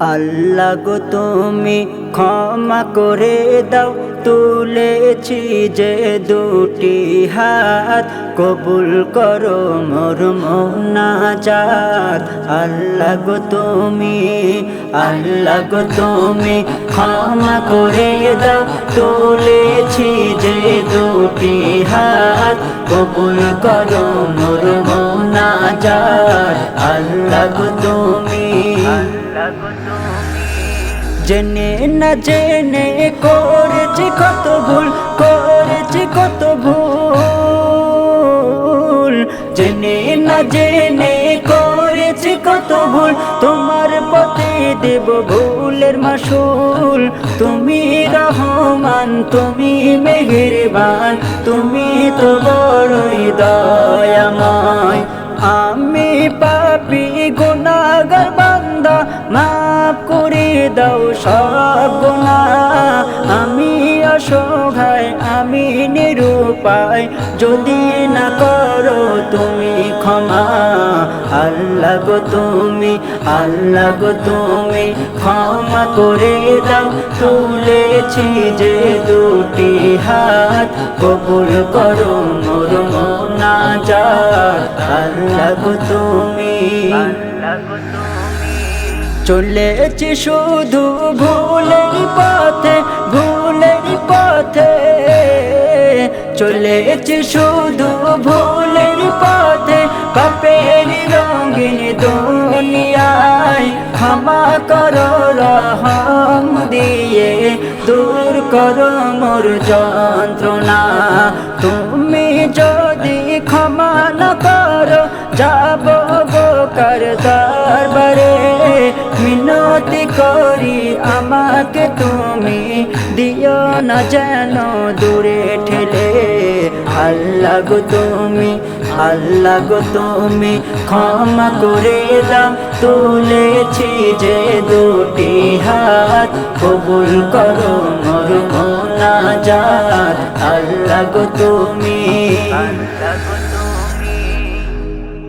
আল্লাহ গো, তুমি ক্ষমা করে দাও। তুলেছি যে দুটি হাত, কবুল করো মোর মোনাজাত। আল্লাহ গো, তুমি, আল্লাহ গো, তুমি ক্ষমা করে দাও। তুলেছি যে দুটি হাত, কবুল করো মোর মোনাজাত। আল্লাহ গো, তুমি, আল্লাহ জেনে না জেনে করেছি কত ভুল, করেছি কত ভুল। জেনে না জেনে করেছি কত ভুল, তোমার পথে দেব ভুলের মাসুল। তুমি রহমান, তুমি মেহেরবান, তুমি তো বড়ই দয়াময়। আমি পাপি গুনাগার বান্দা, মাফ করে দাও সব গুণা। আমি অসহায়, আমি নিরুপায়। যদি না করো তুমি ক্ষমা, আল্লাহ গো তুমি, আল্লাহ গো তুমি ক্ষমা করে দাও। তুলেছি যে দুটি হাত, কবুল করো মোর মোনাজাত। আল্লাহ গো তুমি, আল্লাহ গো তুমি। চলেছি শুধু ভুলের পথে ভুলের পথে। চলেছি শুধু ভুলের পথে, পাপের রঙিন দুনিয়ায় ক্ষমা করো, রহম দিয়ে। দূর করো মোর যন্ত্রণা। তুমি যদি ক্ষমা না করো, যাব মিনতি করি আমাকে তুমি দিও না যেন দূরে ঠেলে। আল্লাহ গো তুমি, আল্লাহ গো তুমি ক্ষমা করে দাও। তুলেছি যে দুটি হাত, কবুল করো মর না মোনাজাত আল্লাহ গো তুমি, আল্লাহ